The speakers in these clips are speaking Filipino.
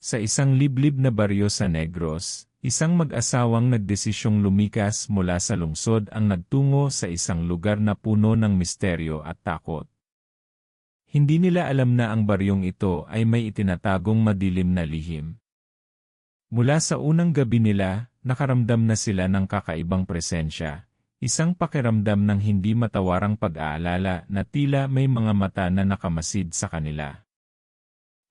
Sa isang liblib na baryo sa Negros, isang mag-asawang nagdesisyong lumikas mula sa lungsod ang nagtungo sa isang lugar na puno ng misteryo at takot. Hindi nila alam na ang baryong ito ay may itinatagong madilim na lihim. Mula sa unang gabi nila, nakaramdam na sila ng kakaibang presensya, isang pakiramdam ng hindi matawarang pag-aalala na tila may mga mata na nakamasid sa kanila.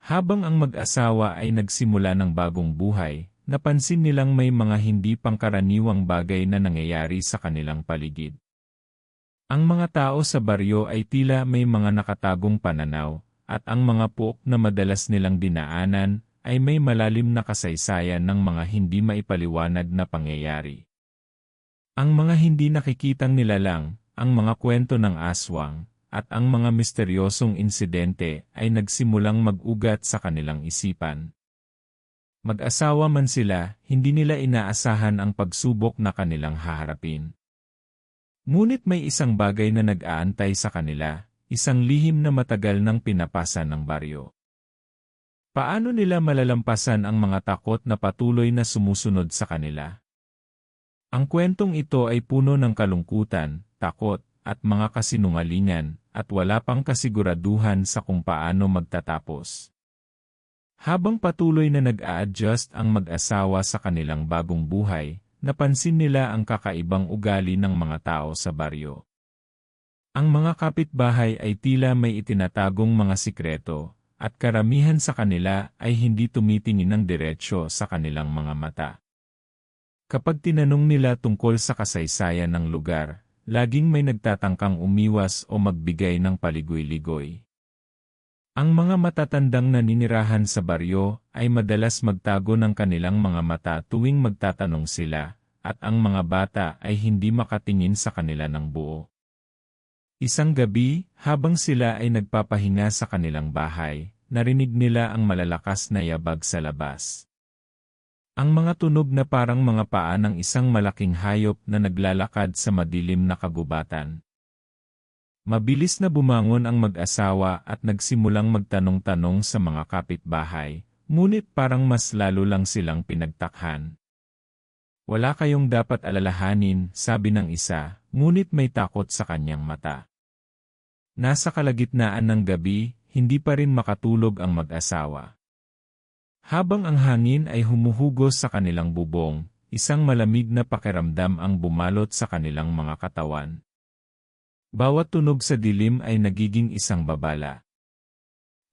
Habang ang mag-asawa ay nagsimula ng bagong buhay, napansin nilang may mga hindi pangkaraniwang bagay na nangyayari sa kanilang paligid. Ang mga tao sa baryo ay tila may mga nakatagong pananaw, at ang mga puok na madalas nilang dinaanan ay may malalim na kasaysayan ng mga hindi maipaliwanag na pangyayari. Ang mga hindi nakikitang nilalang, ang mga kwento ng aswang, at ang mga misteryosong insidente ay nagsimulang mag-ugat sa kanilang isipan. Mag-asawa man sila, hindi nila inaasahan ang pagsubok na kanilang haharapin. Ngunit may isang bagay na nag-aantay sa kanila, isang lihim na matagal nang pinapasa ng baryo. Paano nila malalampasan ang mga takot na patuloy na sumusunod sa kanila? Ang kwentong ito ay puno ng kalungkutan, takot, at mga kasinungalingan, at wala pang kasiguraduhan sa kung paano magtatapos. Habang patuloy na nag-a-adjust ang mag-asawa sa kanilang bagong buhay, napansin nila ang kakaibang ugali ng mga tao sa baryo. Ang mga kapitbahay ay tila may itinatagong mga sikreto, at karamihan sa kanila ay hindi tumitingin ng diretsyo sa kanilang mga mata. Kapag tinanong nila tungkol sa kasaysayan ng lugar, laging may nagtatangkang umiwas o magbigay ng paligoy-ligoy. Ang mga matatandang naninirahan sa baryo ay madalas magtago ng kanilang mga mata tuwing magtatanong sila, at ang mga bata ay hindi makatingin sa kanila ng buo. Isang gabi, habang sila ay nagpapahinga sa kanilang bahay, narinig nila ang malalakas na yabag sa labas. Ang mga tunog na parang mga paa ng isang malaking hayop na naglalakad sa madilim na kagubatan. Mabilis na bumangon ang mag-asawa at nagsimulang magtanong-tanong sa mga kapitbahay, ngunit parang mas lalo lang silang pinagtakhan. Wala kayong dapat alalahanin, sabi ng isa, ngunit may takot sa kanyang mata. Nasa kalagitnaan ng gabi, hindi pa rin makatulog ang mag-asawa. Habang ang hangin ay humuhugos sa kanilang bubong, isang malamig na pakiramdam ang bumalot sa kanilang mga katawan. Bawat tunog sa dilim ay nagiging isang babala.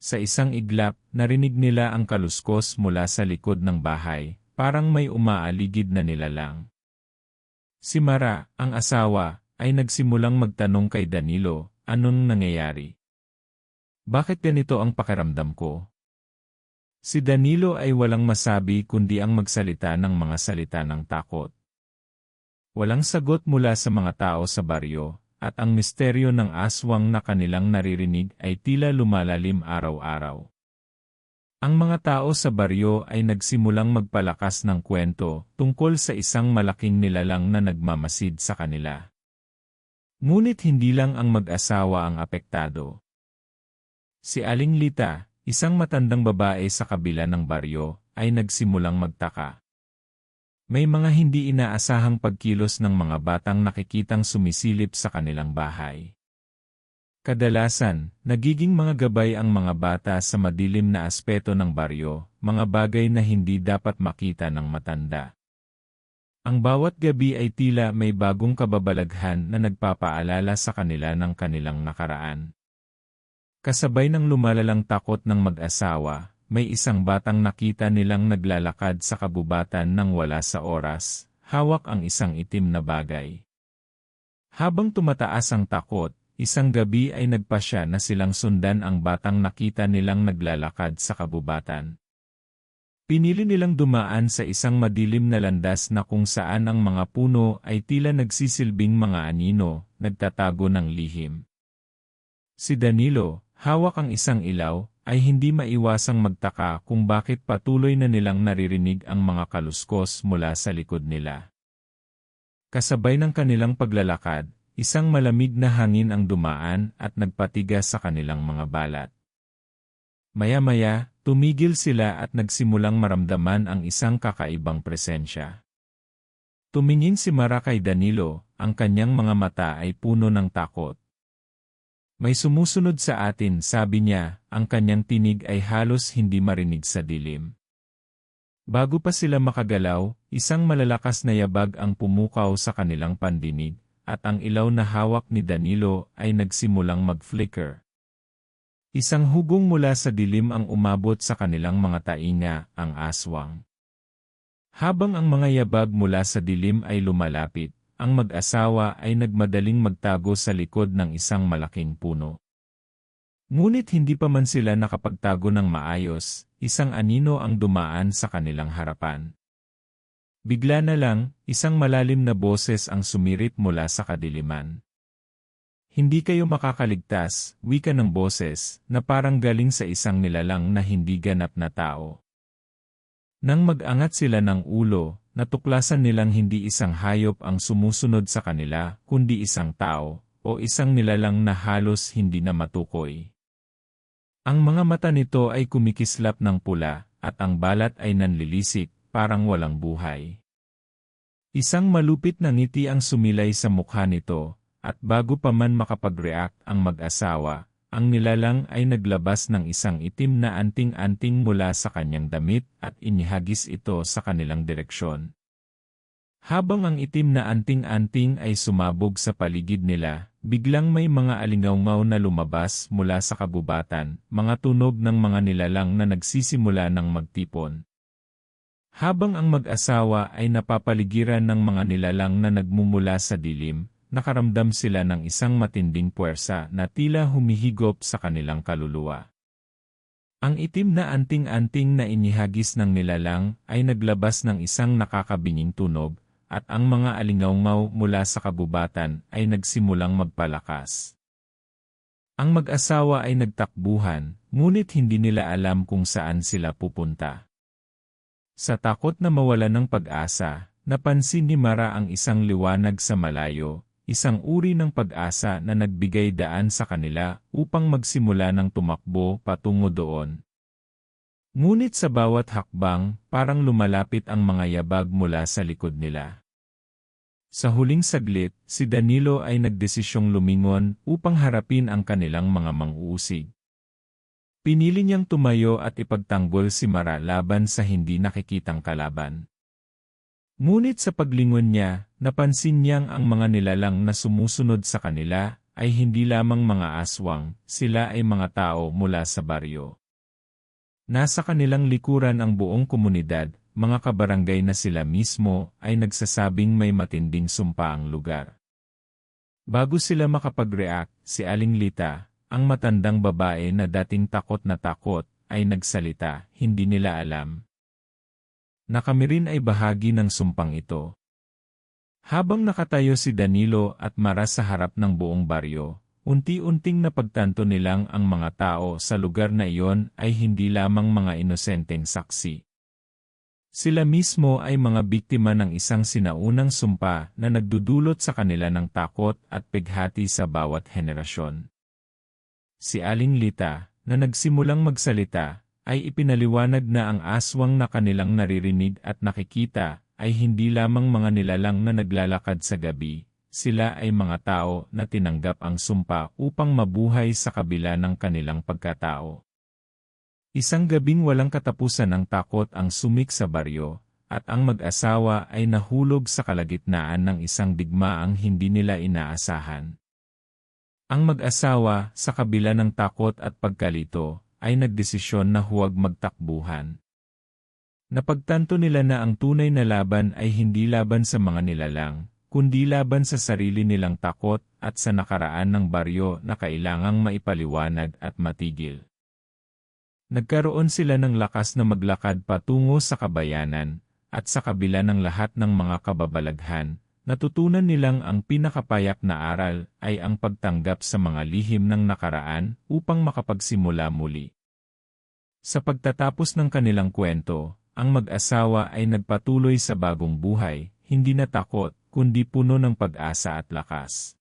Sa isang iglap, narinig nila ang kaluskos mula sa likod ng bahay, parang may umaaligid na nilalang. Si Mara, ang asawa, ay nagsimulang magtanong kay Danilo, anong nangyayari? Bakit ganito ang pakiramdam ko? Si Danilo ay walang masabi kundi ang magsalita ng mga salita ng takot. Walang sagot mula sa mga tao sa baryo, at ang misteryo ng aswang na kanilang naririnig ay tila lumalalim araw-araw. Ang mga tao sa baryo ay nagsimulang magpalakas ng kwento tungkol sa isang malaking nilalang na nagmamasid sa kanila. Ngunit hindi lang ang mag-asawa ang apektado. Si Aling Lita, Isang matandang babae sa kabila ng baryo ay nagsimulang magtaka. May mga hindi inaasahang pagkilos ng mga batang nakikitang sumisilip sa kanilang bahay. Kadalasan, nagiging mga gabay ang mga bata sa madilim na aspeto ng baryo, mga bagay na hindi dapat makita ng matanda. Ang bawat gabi ay tila may bagong kababalaghan na nagpapaalala sa kanila ng kanilang nakaraan. Kasabay ng lumalalang takot ng mag-asawa, may isang batang nakita nilang naglalakad sa kabubatan ng wala sa oras, hawak ang isang itim na bagay. Habang tumataas ang takot, isang gabi ay nagpasya na silang sundan ang batang nakita nilang naglalakad sa kabubatan. Pinili nilang dumaan sa isang madilim na landas na kung saan ang mga puno ay tila nagsisilbing mga anino, nagtatago ng lihim. Si Danilo, hawak ang isang ilaw, ay hindi maiwasang magtaka kung bakit patuloy na nilang naririnig ang mga kaluskos mula sa likod nila. Kasabay ng kanilang paglalakad, isang malamig na hangin ang dumaan at nagpatigas sa kanilang mga balat. Maya-maya, tumigil sila at nagsimulang maramdaman ang isang kakaibang presensya. Tumingin si Mara kay Danilo, ang kanyang mga mata ay puno ng takot. May sumusunod sa atin, sabi niya, ang kanyang tinig ay halos hindi marinig sa dilim. Bago pa sila makagalaw, isang malalakas na yabag ang pumukaw sa kanilang pandinig, at ang ilaw na hawak ni Danilo ay nagsimulang mag-flicker. Isang hugong mula sa dilim ang umabot sa kanilang mga tainga, ang aswang. Habang ang mga yabag mula sa dilim ay lumalapit, ang mag-asawa ay nagmadaling magtago sa likod ng isang malaking puno. Ngunit hindi pa man sila nakapagtago ng maayos, isang anino ang dumaan sa kanilang harapan. Bigla na lang, isang malalim na boses ang sumirit mula sa kadiliman. Hindi kayo makakaligtas, wika ng boses, na parang galing sa isang nilalang na hindi ganap na tao. Nang mag-angat sila ng ulo, natuklasan nilang hindi isang hayop ang sumusunod sa kanila, kundi isang tao, o isang nilalang na halos hindi na matukoy. Ang mga mata nito ay kumikislap ng pula, at ang balat ay nanlilisik, parang walang buhay. Isang malupit na ngiti ang sumilay sa mukha nito, at bago pa man makapag-react ang mag-asawa, ang nilalang ay naglabas ng isang itim na anting-anting mula sa kanyang damit at inihagis ito sa kanilang direksyon. Habang ang itim na anting-anting ay sumabog sa paligid nila, biglang may mga alingaungaw na lumabas mula sa kabubatan, mga tunog ng mga nilalang na nagsisimula ng magtipon. Habang ang mag-asawa ay napapaligiran ng mga nilalang na nagmumula sa dilim, nakaramdam sila ng isang matinding puwersa na tila humihigop sa kanilang kaluluwa. Ang itim na anting-anting na inihagis ng nilalang ay naglabas ng isang nakakabinging tunog, at ang mga alingaungaw mula sa kabubatan ay nagsimulang magpalakas. Ang mag-asawa ay nagtakbuhan, ngunit hindi nila alam kung saan sila pupunta. Sa takot na mawala ng pag-asa, napansin ni Mara ang isang liwanag sa malayo, isang uri ng pag-asa na nagbigay daan sa kanila upang magsimula ng tumakbo patungo doon. Ngunit sa bawat hakbang, parang lumalapit ang mga yabag mula sa likod nila. Sa huling saglit, si Danilo ay nagdesisyong lumingon upang harapin ang kanilang mga manguusig. Pinili niyang tumayo at ipagtanggol si Mara laban sa hindi nakikitang kalaban. Ngunit sa paglingon niya, napansin niyang ang mga nilalang na sumusunod sa kanila ay hindi lamang mga aswang, sila ay mga tao mula sa baryo. Nasa kanilang likuran ang buong komunidad, mga kabarangay na sila mismo ay nagsasabing may matinding sumpa ang lugar. Bago sila makapag-react, si Aling Lita, ang matandang babae na dating takot na takot, ay nagsalita, hindi nila alam, na kami rin ay bahagi ng sumpang ito. Habang nakatayo si Danilo at Mara sa harap ng buong baryo, unti-unting napagtanto nilang ang mga tao sa lugar na iyon ay hindi lamang mga inosenteng saksi. Sila mismo ay mga biktima ng isang sinaunang sumpa na nagdudulot sa kanila ng takot at pighati sa bawat henerasyon. Si Aling Lita, na nagsimulang magsalita, ay ipinaliwanag na ang aswang na kanilang naririnig at nakikita ay hindi lamang mga nilalang na naglalakad sa gabi, sila ay mga tao na tinanggap ang sumpa upang mabuhay sa kabila ng kanilang pagkatao. Isang gabing walang katapusan ng takot ang sumik sa baryo, at ang mag-asawa ay nahulog sa kalagitnaan ng isang digmaang hindi nila inaasahan. Ang mag-asawa, sa kabila ng takot at pagkalito, ay nagdesisyon na huwag magtakbuhan. Napagtanto nila na ang tunay na laban ay hindi laban sa mga nilalang, kundi laban sa sarili nilang takot at sa nakaraan ng baryo na kailangang maipaliwanag at matigil. Nagkaroon sila ng lakas na maglakad patungo sa kabayanan, at sa kabila ng lahat ng mga kababalaghan, natutunan nilang ang pinakapayak na aral ay ang pagtanggap sa mga lihim ng nakaraan upang makapagsimula muli. Sa pagtatapos ng kanilang kwento, ang mag-asawa ay nagpatuloy sa bagong buhay, hindi na takot, kundi puno ng pag-asa at lakas.